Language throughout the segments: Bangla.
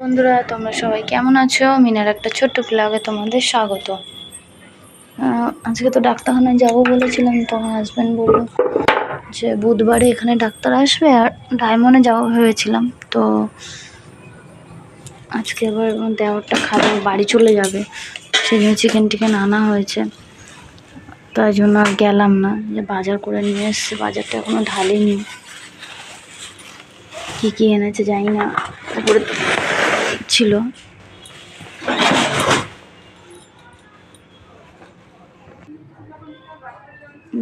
বন্ধুরা, তোমরা সবাই কেমন আছো? মিনার একটা ছোট্ট ব্লগে তোমাদের স্বাগত। আজকে তো ডাক্তারখানায় যাব বলেছিলাম তো আমার হাজব্যান্ড বলল যে বুধবারে এখানে ডাক্তার আসবে আর ডায়মন্ডে যাব ভেবেছিলাম। তো আজকে আবার দেওয়ারটা খাবে বাড়ি চলে যাবে। সেই জন্য চিকেন টিকেন আনা হয়েছে। তাই জন্য আর গেলাম না। যে বাজার করে নিয়ে এসছে, বাজারটা এখনও ঢালিনি। কী কী এনেছে জানি না। তারপরে ছিল।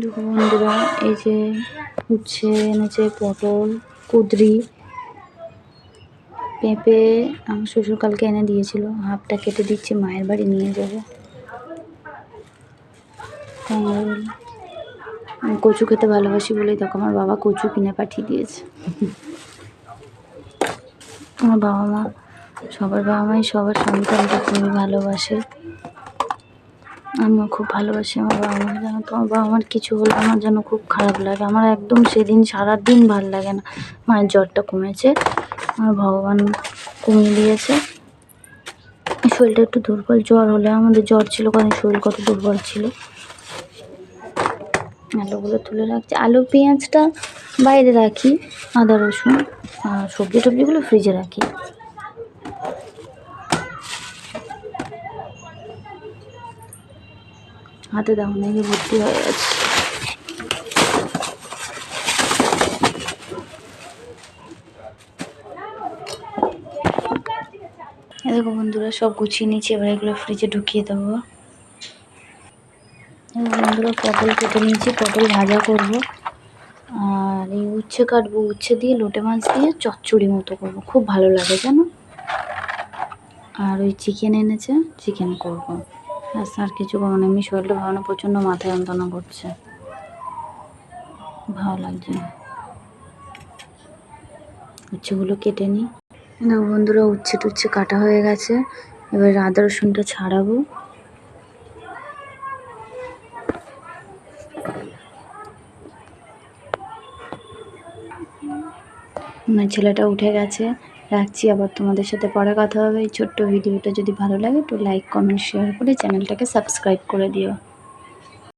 দেখো বন্ধুরা, এই যে উচ্ছে এনেছে পটল, কুদরি, পেঁপে, আমার শ্বশুর কালকে এনে দিয়েছিল। হাফটা কেটে দিচ্ছে, মায়ের বাড়ি নিয়ে যাবে। আমি কচু খেতে ভালোবাসি বলেই দেখো, আমার বাবা কচু কিনে পাঠিয়ে দিয়েছে। আমার বাবা মা সবার বাবা মাই, সবার সন্তানকে খুবই ভালোবাসে। আমিও খুব ভালোবাসি আমার বাবা মাকে। জানো তো আমার বাবা মার কিছু হলে আমার যেন খুব খারাপ লাগে। আমার একদম সেদিন সারাদিন ভালো লাগে না। মায়ের জ্বরটা কমেছে, আমার ভগবান কমিয়ে দিয়েছে। শরীরটা একটু দুর্বল জ্বর হলে আমাদের জ্বর ছিল, কারণ শরীর কত দুর্বল ছিল। আলুগুলো তুলে রাখছি। আলু, পেঁয়াজটা বাইরে রাখি, আদা, রসুন, আর সবজি টবজিগুলো ফ্রিজে রাখি। হাতে দাও, নাকি ভর্তি হয়ে গেছে। দেখো বন্ধুরা, সব গুছিয়ে নিয়েছি, এবার এগুলো ফ্রিজে ঢুকিয়ে দেবো। বন্ধুরা, পটল কেটে নিয়েছি, পটল ভাজা করব। আর এই উচ্ছে কাটবো, উচ্ছে দিয়ে লোটে মাছ দিয়ে চচ্চড়ি মতো করব। খুব ভালো লাগে, জানো? আর ওই চিকেন এনেছে চিকেন করব। আর কিছু করব না এমনি শরীরটা ভাবনা না প্রচণ্ড মাথায় যন্ত্রণা করছে। ভালো লাগছে না। উচ্ছেগুলো কেটে নিই দেখো বন্ধুরা উচ্ছে টুচ্ছে কাটা হয়ে গেছে। এবার আদা রসুনটা ছাড়াবো। আমার ছেলেটা উঠে গেছে। রাখছি। আবার তোমাদের সাথে পরে কথা হবে। এই ছোট্ট ভিডিওটা যদি ভালো লাগে তো লাইক কমেন্ট শেয়ার করে চ্যানেলটাকে সাবস্ক্রাইব করে দিও।